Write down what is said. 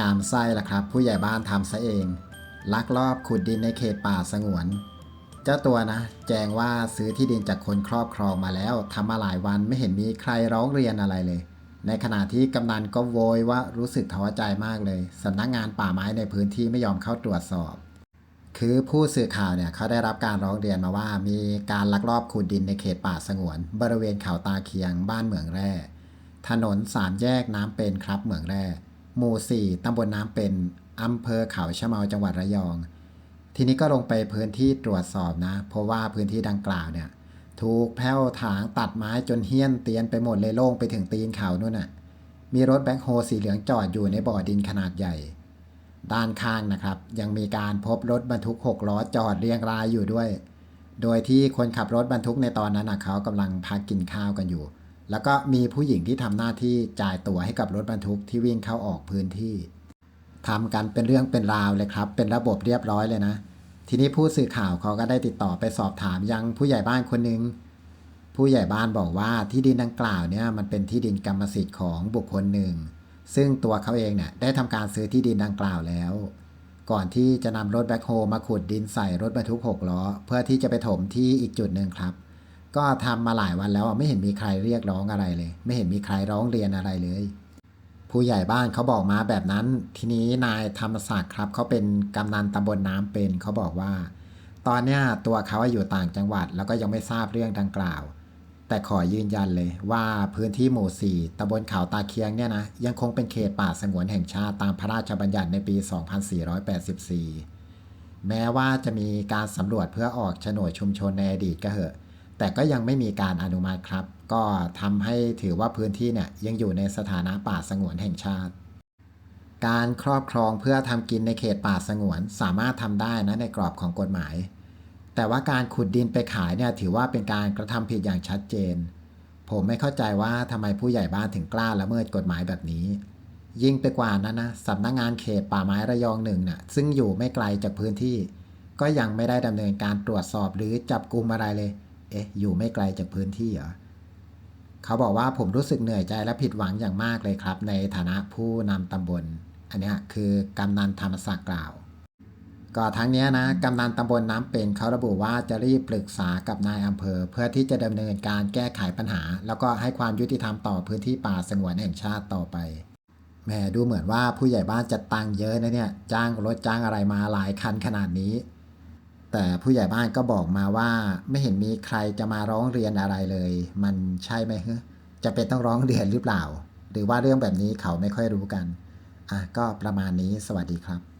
งามไส้ละครับ ผู้ใหญ่บ้านทำซะเอง ลักลอบขุดดินในเขตป่าสงวน เจ้าตัวนะ แจ้งว่าซื้อที่ดินจากคนครอบครองมาแล้วทำมาหลายวันไม่เห็นมีใครร้องเรียนอะไรเลย ในขณะที่กำนันก็โวยว่ารู้สึกท้อใจมากเลยสำนักงานป่าไม้ในพื้นที่ไม่ยอมเข้าตรวจสอบคือผู้สื่อข่าวเนี่ยเขาได้รับการร้องเรียนมาว่า มีการลักลอบขุดดินในเขตป่าสงวน บริเวณเขาตาเคียงบ้านเหมืองแร่ ถนนสามแยกน้ำเป็นครับเหมืองแร่ หมู่ 4 ตำบลน้ำเป็น อำเภอเขาชะเมาจังหวัดระยอง ทีนี้ก็ลงไปพื้นที่ตรวจสอบนะ เพราะว่าพื้นที่ดังกล่าวเนี่ย ถูกแผ้วถางตัดไม้จนเฮี้ยนเตียนไปหมดเลยโล่งไปถึงตีนเขานู่นน่ะ มีรถแบ็คโฮสีเหลืองจอดอยู่ในบ่อดินขนาดใหญ่ ด้านข้างนะครับ ยังมีการพบรถบรรทุก6ล้อจอดเรียงรายอยู่ด้วย โดยที่คนขับรถบรรทุกในตอนนั้นนะเขากำลังพักกินข้าวกันอยู่ แล้วก็มีผู้หญิงที่ทำหน้าที่จ่ายตั๋วให้กับรถบรรทุกที่วิ่งเข้าออกพื้นที่ทำกันเป็นเรื่องเป็นราวเลยครับ เป็นระบบเรียบร้อยเลยนะ ทีนี้ผู้สื่อข่าวเขาก็ได้ติดต่อไปสอบถามยังผู้ใหญ่บ้านคนหนึ่งผู้ใหญ่บ้านบอกว่าที่ดินดังกล่าวเนี่ยมันเป็นที่ดินกรรมสิทธิ์ของบุคคลหนึ่ง ซึ่งตัวเขาเองเนี่ยได้ทำการซื้อที่ดินดังกล่าวแล้ว ก่อนที่จะนำรถแบ็คโฮมาขุดดินใส่รถบรรทุกหกล้อเพื่อที่จะไปถมที่อีกจุดหนึ่งครับ ก็ทำมาหลายวันแล้วอะไม่เห็นมีใครเรียกร้องอะไรเลย ไม่เห็นมีใครร้องเรียนอะไรเลย ผู้ใหญ่บ้านเขาบอกมาแบบนั้น ทีนี้นายธรรมศักดิ์ครับเขาเป็นกำนันตำบลน้ำเป็นเขาบอกว่า ตอนเนี้ยตัวเขาอยู่ต่างจังหวัด แล้วก็ยังไม่ทราบเรื่องดังกล่าว แต่ขอยืนยันเลยว่าพื้นที่หมู่ 4ตำบลเขาตาเคียงเนี่ยนะยังคงเป็นเขตป่าสงวนแห่งชาติตามพระราชบัญญัติในปี 2484 แม้ว่าจะมีการสำรวจเพื่อออกโฉนดชุมชนในอดีตก็เหอะ แต่ก็ยังไม่มีการอนุมัติครับ ก็ทำให้ถือว่าพื้นที่เนี่ยยังอยู่ในสถานะป่าสงวนแห่งชาติ การครอบครองเพื่อทำกินในเขตป่าสงวนสามารถทำได้นะในกรอบของกฎหมาย แต่ว่าการขุดดินไปขายเนี่ยถือว่าเป็นการกระทำผิดอย่างชัดเจน ผมไม่เข้าใจว่าทำไมผู้ใหญ่บ้านถึงกล้าละเมิดกฎหมายแบบนี้ ยิ่งไปกว่านั้นนะสำนักงานเขตป่าไม้ระยองหนึ่งน่ะซึ่งอยู่ไม่ไกลจากพื้นที่ ก็ยังไม่ได้ดำเนินการตรวจสอบหรือจับกลุ่มอะไรเลย เอ๊ะ อยู่ไม่ไกลจากพื้นที่เหรอเขาบอกว่าผมรู้สึกเหนื่อยใจและผิดหวังอย่างมากเลยครับ ในฐานะผู้นำตำบล อันนี้คือกำนันธรรมศักดิ์กล่าว ก็ทั้งนี้นะกำนันตำบลน้ำเป็นเขาระบุว่าจะรีบปรึกษากับนายอำเภอ เพื่อที่จะดำเนินการแก้ไขปัญหา แล้วก็ให้ความยุติธรรมต่อพื้นที่ป่าสงวนแห่งชาติต่อไปแหมดูเหมือนว่าผู้ใหญ่บ้านจะตังค์เยอะนะเนี่ย จ้างรถจ้างอะไรมาหลายคันขนาดนี้ แต่ผู้ใหญ่บ้านก็บอกมาว่า ไม่เห็นมีใครจะมาร้องเรียนอะไรเลย มันใช่ไหมฮะจะเป็นต้องร้องเรียนหรือเปล่า หรือว่าเรื่องแบบนี้เขาไม่ค่อยรู้กันอะก็ประมาณนี้สวัสดีครับ